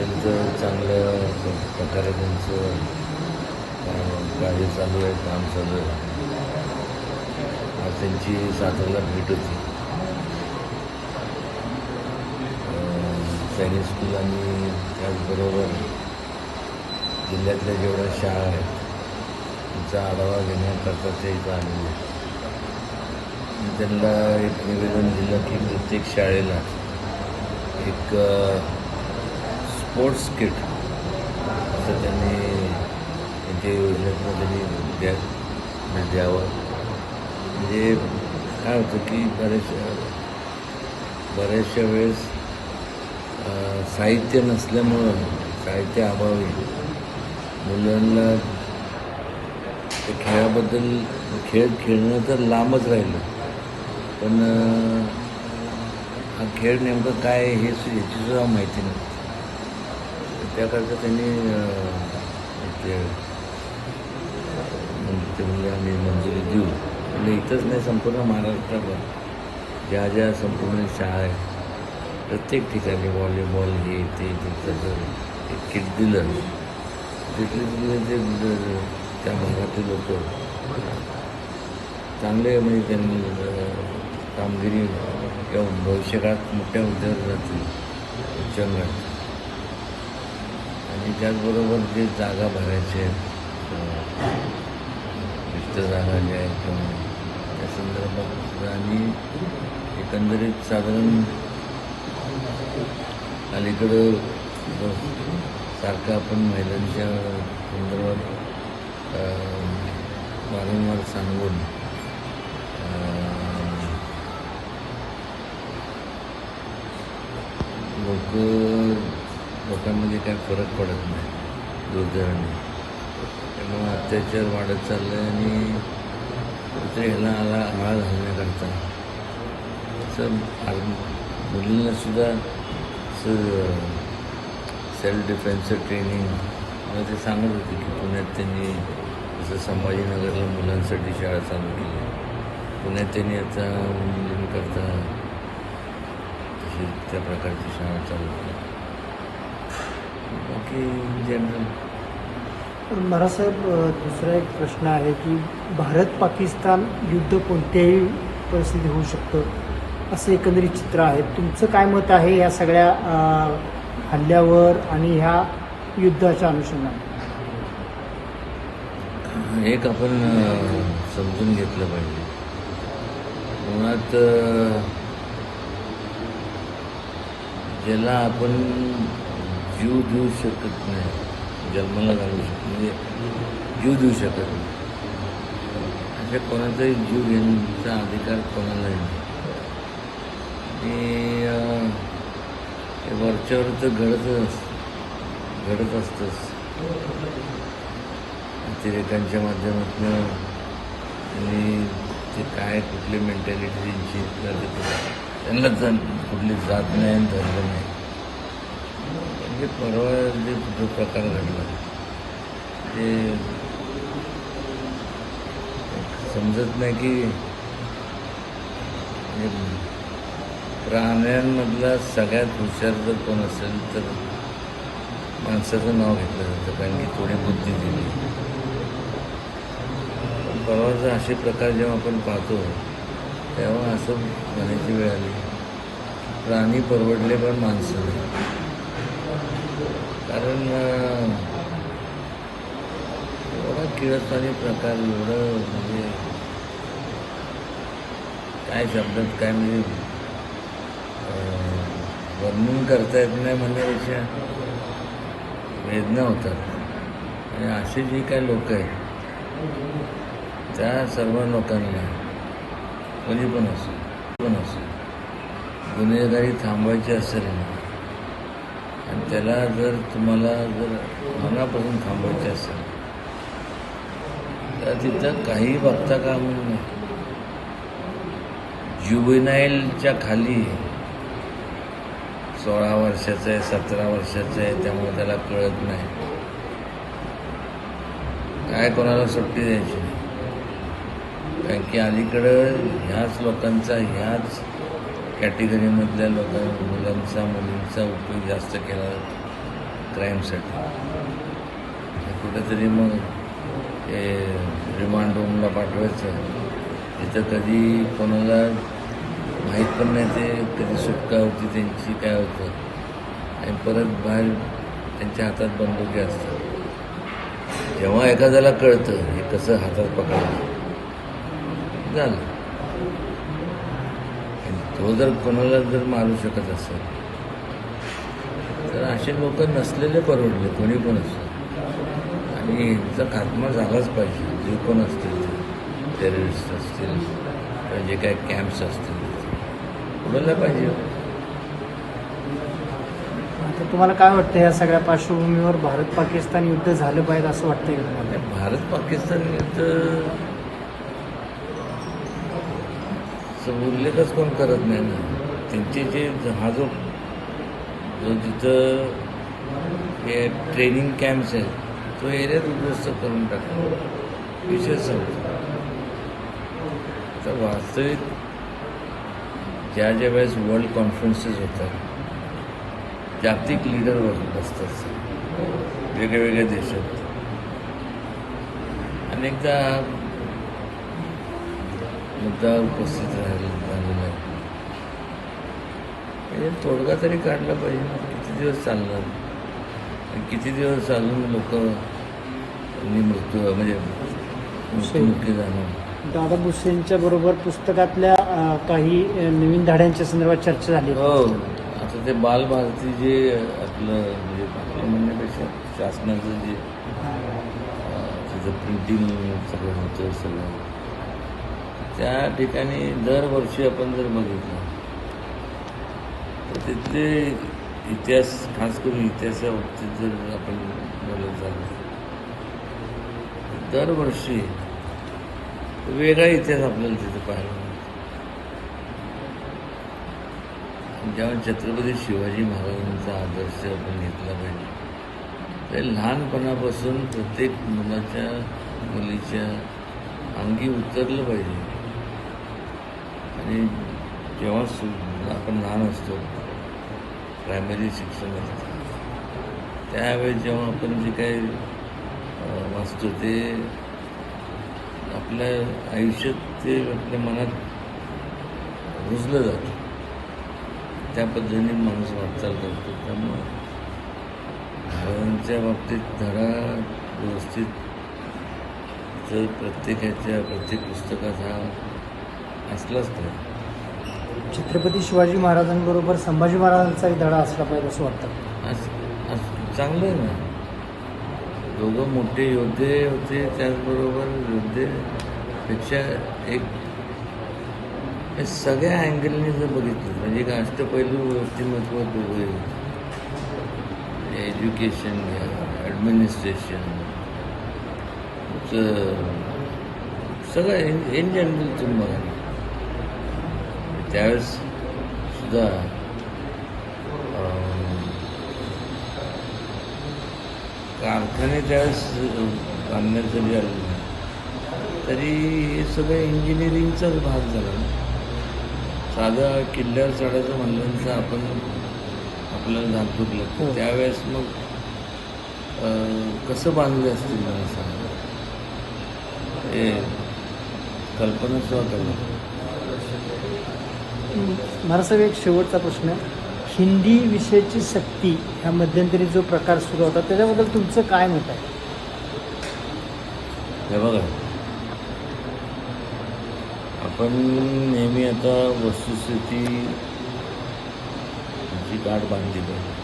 त्यांचं चांगल्या प्रकारे त्यांचं कार्य चालू आहे काम चालू आहे. आज त्यांची सातारला भेट होती सैनिक स्कूल आणि त्याचबरोबर जिल्ह्यातल्या जेवढ्या शाळा आहेत त्यांचा आढावा घेण्याकरता ते इथं आलेले त्यांना एक निवेदन दिलं की प्रत्येक शाळेला एक स्पोर्ट्स किट. असं त्यांनी त्यांच्या योजनेतनं त्यांनी द्या द्यावं. म्हणजे काय होतं की बऱ्याचशा बऱ्याचशा वेळेस साहित्य नसल्यामुळं साहित्य अभावी मुलांना ते खेळाबद्दल खेळ खेळणं तर लांबच राहिलं. पण हा खेळ नेमकं काय आहे हे याची सुद्धा माहिती नव्हती. त्याकरता त्यांनी ते म्हणजे आम्ही मंजुरी देऊ. म्हणजे इथंच नाही संपूर्ण महाराष्ट्रावर. ज्या ज्या संपूर्ण शाळा आहेत प्रत्येक ठिकाणी व्हॉलीबॉल हे ते तिथं जर एक किट दिलं तिथले तिथले ते त्या भागातले लोक. चांगले म्हणजे त्यांनी कामगिरी किंवा भविष्यकाळात मोठ्या उद्योग जातील उच्चांगात आणि त्याचबरोबर जे जागा भरायच्या आहेत रिक्त जागा ज्या आहेत किंवा त्या संदर्भात सुद्धा आणि एकंदरीत साधारण अलीकडं सारखं आपण महिलांच्या संदर्भात वारंवार सांगून लोक लोकांमध्ये काय फरक पडत नाही दुर्दैवाने. त्यामुळं अत्याचार वाढत चाललं आहे आणि कुठे ह्याला आला आळा घालण्याकरता. असं मुलींनासुद्धा असं सेल्फ डिफेन्सचं ट्रेनिंग मला ते सांगत होते की पुण्यात त्यांनी जसं संभाजीनगरला मुलांसाठी शाळा चालू केली. पुण्यात त्यांनी आता मुलींकरता तशी त्या प्रकारची शाळा चालू केली. बाकी जनरल. महाराजसाहेब दुसरा एक प्रश्न आहे की भारत पाकिस्तान युद्ध कोणत्याही परिस्थिती होऊ शकतं? असं एकंदरीत चित्र आहे. तुमचं काय मत आहे या सगळ्या हल्ल्यावर आणि ह्या युद्धाच्या अनुषंगाने? एक आपण समजून घेतलं पाहिजे. मुळात ज्याला आपण जीव देऊ शकत नाही. जन्माला घालू शकत म्हणजे जीव देऊ शकत नाही. अशा कोणाचाही जीव घेण्याचा अधिकार कोणालाही नाही. आणि ते हे वरच्यावर तर घडतच घडत असतंच. अतिरेकांच्या माध्यमातून आणि ते काय कुठली मेंटॅलिटी त्यांची त्यांना जण कुठली जात नाही आणि धर्म नाही. जे परवा जे जो प्रकार घडला ते समजत नाही की प्राण्यांमधला सगळ्यात हुशार जर कोण असेल तर माणसाचं नाव घेतलं जातं कारण की थोडी बुद्धी दिली. परवाचा असे प्रकार जेव्हा आपण पाहतो तेव्हा असं म्हणायची वेळ आली प्राणी परवडले पण माणसं नाही. कारण एवढा किळसाने प्रकार एवढं म्हणजे काय शब्दात काय म्हणजे वर्णन करता येत नाही म्हणण्यापेक्षा वेदना होतात. आणि असे जी काय लोक आहेत त्या सर्व लोकांना कोणी पण असो पण असो गुन्हेगारी थांबवायची असेल ना आणि त्याला जर तुम्हाला जर मनापासून थांबवायचे असेल तर तिथं काही बघता काम नाही. ज्युबिनाईलच्या खाली सोळा वर्षाचं आहे सतरा वर्षाचं आहे त्यामुळे त्याला कळत नाही. काय कोणाला सुट्टी द्यायची कारण की अलीकडं ह्याच लोकांचा ह्याच कॅटेगरीमधल्या लोकां मुलांचा मुलींचा उपयोग जास्त केला जातो क्राईमसाठी कुठंतरी मग हे रिमांड रूमला पाठवायचं. तिथं कधी कोणाला माहीत पण नाही ते कधी सुटका होती त्यांची काय होतं. आणि परत बाहेर त्यांच्या हातात बंदुकी असतात. जेव्हा एखाद्याला कळतं हे कसं हातात पकडायचं झालं. तो जर कोणाला जर मारू शकत असेल तर असे लोक नसलेले परवडले कोणी पण असो. आणि यांचा खात्मा झालाच पाहिजे जे कोण असतील ते. टेररिस्ट असतील किंवा जे काय कॅम्प्स असतील उडवलं पाहिजे. आता तुम्हाला काय वाटतं या सगळ्या पार्श्वभूमीवर भारत पाकिस्तान युद्ध झालं पाहिजे असं वाटतंय का तुम्हाला? भारत पाकिस्तान युद्ध त्याचा उल्लेखच कोण करत नाही ना. त्यांचे जे हा जो जो जिथं हे ट्रेनिंग कॅम्प्स आहेत तो एरियात उद्ध्वस्त करून टाकला. विषय संपला तर वास्तविक ज्या ज्या वेळेस वर्ल्ड कॉन्फरन्सेस होतात जागतिक लीडर बसतात वेगळ्या वेगळ्या देशात. अनेकदा मुद्दा उपस्थित राहिला झालेला आहे म्हणजे तोडगा तरी काढला पाहिजे. किती दिवस चालणार? किती दिवस चालून लोक मृत्यू म्हणजे मृत्युमुखी जाणार? दादा भुसेंच्या बरोबर पुस्तकातल्या काही नवीन धाड्यांच्या संदर्भात चर्चा झाली. हो. आता ते बालभारती जे आपलं म्हणजे आपलं म्हणण्यापेक्षा शासनाचं जे तिथं प्रिंटिंग सगळं होतं सगळं. त्या ठिकाणी दरवर्षी आपण जर बघितलं तर तिथले इतिहास खास करून इतिहासाबाबतीत जर आपण बोलत झालं दरवर्षी वेगळा इतिहास आपल्याला तिथे पाहायला मिळतो. जेव्हा छत्रपती शिवाजी महाराजांचा आदर्श आपण घेतला पाहिजे ते लहानपणापासून प्रत्येक मुलाच्या मुलीच्या अंगी उतरलं पाहिजे. आणि जेव्हा सु आपण लहान असतो प्रायमरी शिक्षण असतं त्यावेळेस जेव्हा आपण जे काही वाचतो ते आपल्या आयुष्यात ते आपल्या मनात रुजलं जातं. त्या पद्धतीने माणूस वाटचाल करतो. त्यामुळं घरांच्या बाबतीत धडा व्यवस्थित जर प्रत्येकाच्या प्रत्येक पुस्तकात हा असलाच पाहिजे छत्रपती शिवाजी महाराजांबरोबर संभाजी महाराजांचाही धडा असला पाहिजे असं वाटतं. असं असं चांगलं आहे ना. दोघं मोठे योद्धे होते त्याचबरोबर योद्धेपेक्षा एक सगळ्या अँगलने जर बघितलं म्हणजे एक अष्टपैलू व्यक्तिमत्व दोघं एज्युकेशन घ्या ॲडमिनिस्ट्रेशन सगळं इन इन जनरल तुम्ही बघा त्यावेळेस सुद्धा अं, कारखाने त्यावेळेस बांधण्यात जरी आले नाही, तरी हे सगळं इंजिनिअरिंगचाच भाग झाला ना. साधा किल्ल्यावर चढायचं म्हणलं तर आपण आपल्याला झाकूक लागतं. त्यावेळेस मग कसं बांधले असतील मला सांगा. हे कल्पना सुद्धा करणं महाराष्ट्र एक शेवटचा प्रश्न हिंदी विषयाची सक्ती ह्या मध्यंतरी जो प्रकार सुरू होता त्याच्याबद्दल तुमचं काय मत आहे? हे बघा. आपण नेहमी आता वस्तुस्थिती जी गाठ बांधली पाहिजे.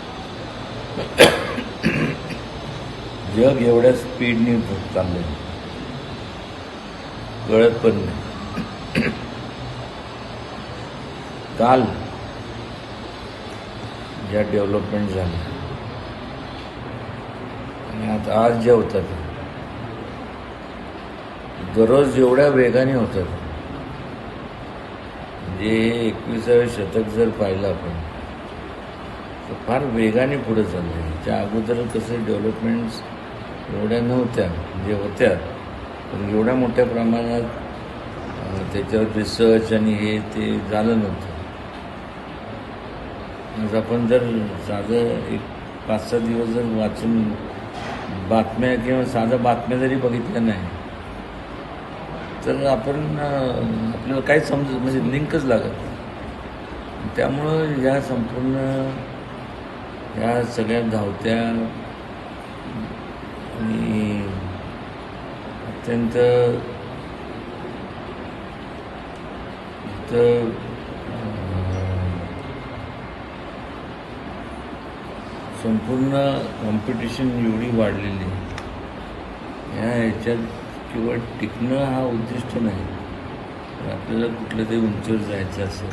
जग एवढ्या स्पीडने चाललंय. कळत पण नाही. काल ज्या डेव्हलपमेंट झाल्या आणि आता आज ज्या होतात दररोज जेवढ्या वेगाने होतात. म्हणजे एकविसावे शतक जर पाहिलं आपण तर फार वेगाने पुढे चाललं आहे त्या अगोदर कसं डेव्हलपमेंट्स एवढ्या नव्हत्या म्हणजे होत्या पण एवढ्या मोठ्या प्रमाणात त्याच्यावर रिसर्च आणि हे ते झालं नव्हतं. आज आपण जर साधं एक पाच सहा दिवस जर वाचून बातम्या किंवा साध्या बातम्या जरी बघितल्या नाही तर आपण आपल्याला काहीच समज म्हणजे लिंकच लागत त्यामुळं ह्या संपूर्ण ह्या सगळ्या धावत्या आणि अत्यंत तर संपूर्ण कॉम्पिटिशन एवढी वाढलेली आहे. ह्या ह्याच्यात किंवा टिकणं हा उद्दिष्ट नाही. तर आपल्याला कुठलं तरी उंचीवर जायचं असेल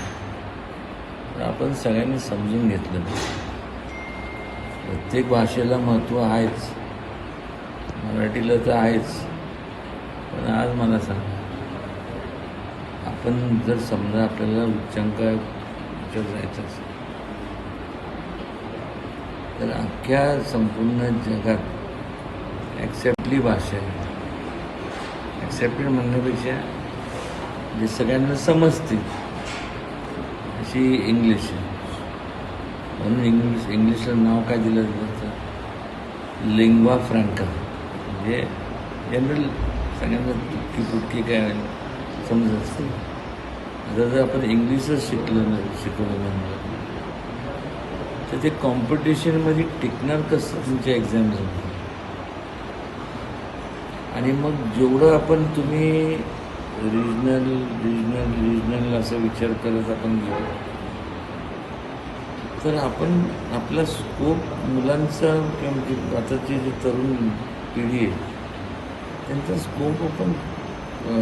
तर आपण सगळ्यांनी समजून घेतलं प्रत्येक भाषेला महत्त्व आहेच. मराठीला तर आहेच. पण आज मला सांग आपण जर समजा आपल्याला उच्चांकावर जायचं असेल तर अख्ख्या संपूर्ण जगात ॲक्सेप्टली भाषा आहे. ॲक्सेप्टेड म्हणण्यापेक्षा जे सगळ्यांना समजते अशी इंग्लिश आहे. म्हणून इंग्लिश इंग्लिशला नाव काय दिलं जातं? लिंग्वा फ्रँका म्हणजे जनरल सगळ्यांना तुटकी फुटकी काय समजत असते. आता जर आपण इंग्लिशच शिकलं शिकवलं म्हणलं तर ते कॉम्पिटिशनमध्ये टिकणार कसं तुमच्या एक्झाम्समध्ये आणि मग जेवढं आपण तुम्ही रिजनल रिजनल रिजनल असा विचार करत आपण गेलो तर आपण आपला स्कोप मुलांचा किंवा म्हणजे आताची जी तरुण पिढी आहे त्यांचा स्कोप आपण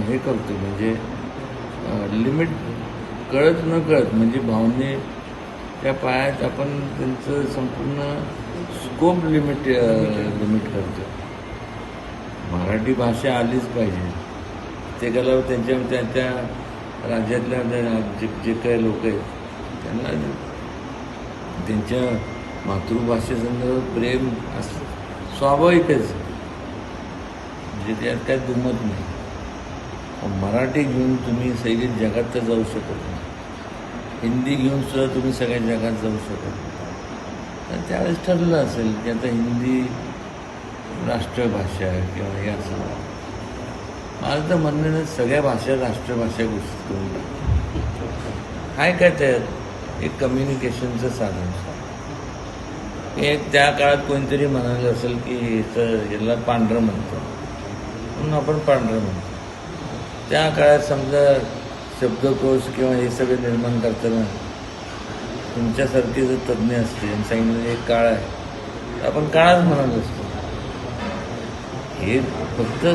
हे करतो. म्हणजे लिमिट कळत न कळत म्हणजे भावने त्या पायात आपण त्यांचं संपूर्ण स्कोप लिमिट लिमिट करतो मराठी भाषा आलीच पाहिजे. ते गेल्यावर त्यांच्या त्या त्या राज्यातल्या त्या- जे जे काही लोक आहेत त्यांना त्यांच्या मातृभाषेसंदर्भात प्रेम असं स्वाभाविकच. म्हणजे त्यात काय दुमत नाही. मराठी घेऊन तुम्ही सगळे जगात तर जाऊ शकत नाही. हिंदी घेऊन सुद्धा तुम्ही सगळ्या जगात जाऊ शकत तर त्यावेळेस ठरलं असेल की आता हिंदी राष्ट्रभाषा आहे किंवा हे असं. माझं तर म्हणणं सगळ्या भाषा राष्ट्रभाषा घोषित करून काय काय त्यात एक कम्युनिकेशनचं साधन. एक त्या काळात कोणीतरी म्हणालं असेल की याचं याला पांढरं म्हणतो म्हणून आपण पांढरं म्हणतो. त्या काळात समजा शब्दकोश किंवा हे सगळे निर्माण करताना तुमच्यासारखे जर तज्ज्ञ असते आणि सांगितलं एक काळ आहे आपण काळच म्हणत असतो. हे फक्त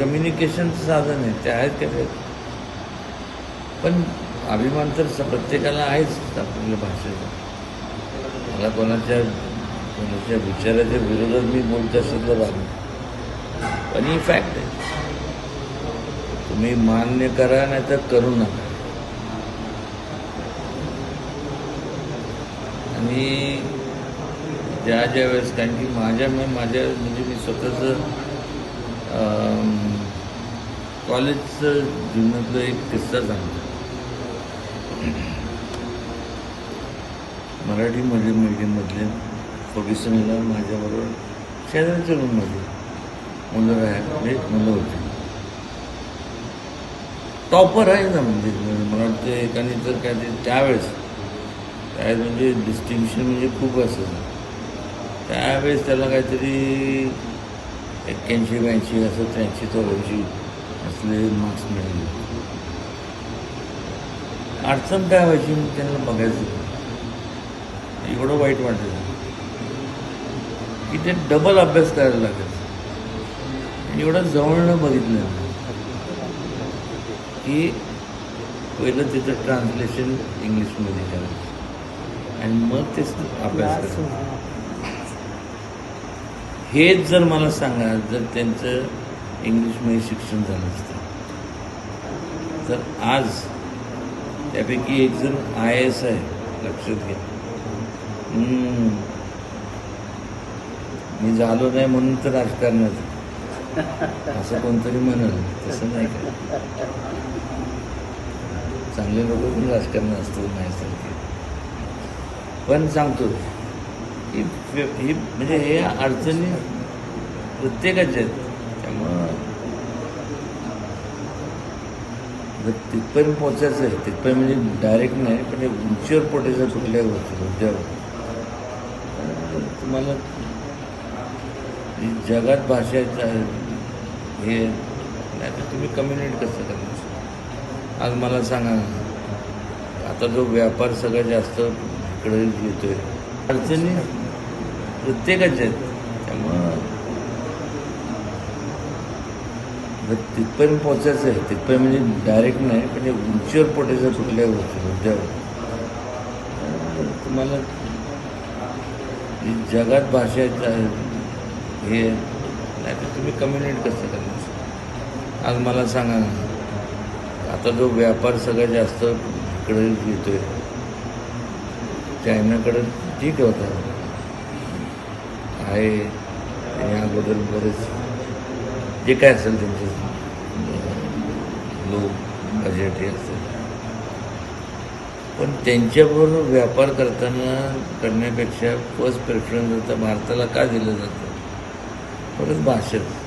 कम्युनिकेशनचं साधन आहे ते आहेत का पण अभिमान तर प्रत्येकाला आहेच आपल्या भाषेचा. मला कोणाच्या कोणाच्या विचाराच्या विरोधात मी बोलत असेल तर पण ही फॅक्ट आहे. तुम्ही मान्य करा नाही तर करू नका. आणि ज्या ज्या वेळेस कारण की माझ्या माझ्या म्हणजे मी स्वतःचं कॉलेजचं जीवनातलं एक किस्सा सांगतो. मराठी मीडियम मीडियममधले फर्ग्युसनला माझ्याबरोबर शेजारच्या रूममध्ये मुलं आहे म्हणजे मुलं होती. टॉपर आहे ना म्हणजे मला वाटतं एकाने तर काय ते त्यावेळेस त्यावेळेस म्हणजे डिस्टिंक्शन म्हणजे खूप असं. त्यावेळेस त्याला काहीतरी एक्क्याऐंशी ब्याऐंशी असं त्र्याऐंशी चौऱ्याऐंशी असले मार्क्स मिळाले. अडचण काय व्हायची मग त्यांना बघायचं. एवढं वाईट वाटायचं की ते डबल अभ्यास करायला लागायचं एवढं जवळनं बघितलं. की पहिलं त्याचं ट्रान्सलेशन इंग्लिशमध्ये करायचं. आणि मग तेच अभ्यास करायचं. हेच जर मला सांगा जर त्यांचं इंग्लिशमध्ये शिक्षण झालं असतं तर आज त्यापैकी एक जण आय एस आहे लक्षात घ्या. मी झालो नाही म्हणून तर राजकारणात असं कोणतरी म्हणाल तसं नाही का? चांगले लोक पण असतो असतात माझ्यासारखे पण सांगतो ही ही म्हणजे हे अडचणी प्रत्येकाच्या आहेत. त्यामुळं तिथपर्यंत पोचायचं आहे. तिथपर्यंत म्हणजे डायरेक्ट नाही पण हे उंचीवर पोटायचं कुठल्याही गोष्टी मुद्द्यावर तुम्हाला ही जगात भाषेचा हे नाही तर तुम्ही कम्युनिकेट कसं करणार? आज मला सांगा आता जो व्यापार सगळ्यात जास्त इकडे येतोय अडचणी प्रत्येकाच्या आहेत. त्यामुळं जर तिथपर्यंत पोचायचं आहे तिथपर्यंत म्हणजे डायरेक्ट नाही पण हे उंचीवर पोटायचं कुठल्या गोष्टी मुद्द्यावर तुम्हाला ही जगात भाषेचा हे नाही तर तुम्ही कम्युनिकेट कसं करणार? आज मला सांगा ना, आता जो व्यापार सगळ्यात जास्त इकडे येतोय चायनाकडं ठीक होता आहे याबद्दल बरेच जे काय असेल त्यांचं लो बजेट हे असेल. पण त्यांच्याबरोबर व्यापार करताना करण्यापेक्षा फर्स्ट प्रेफरन्स आता भारताला का दिलं जातं? परत भाषेत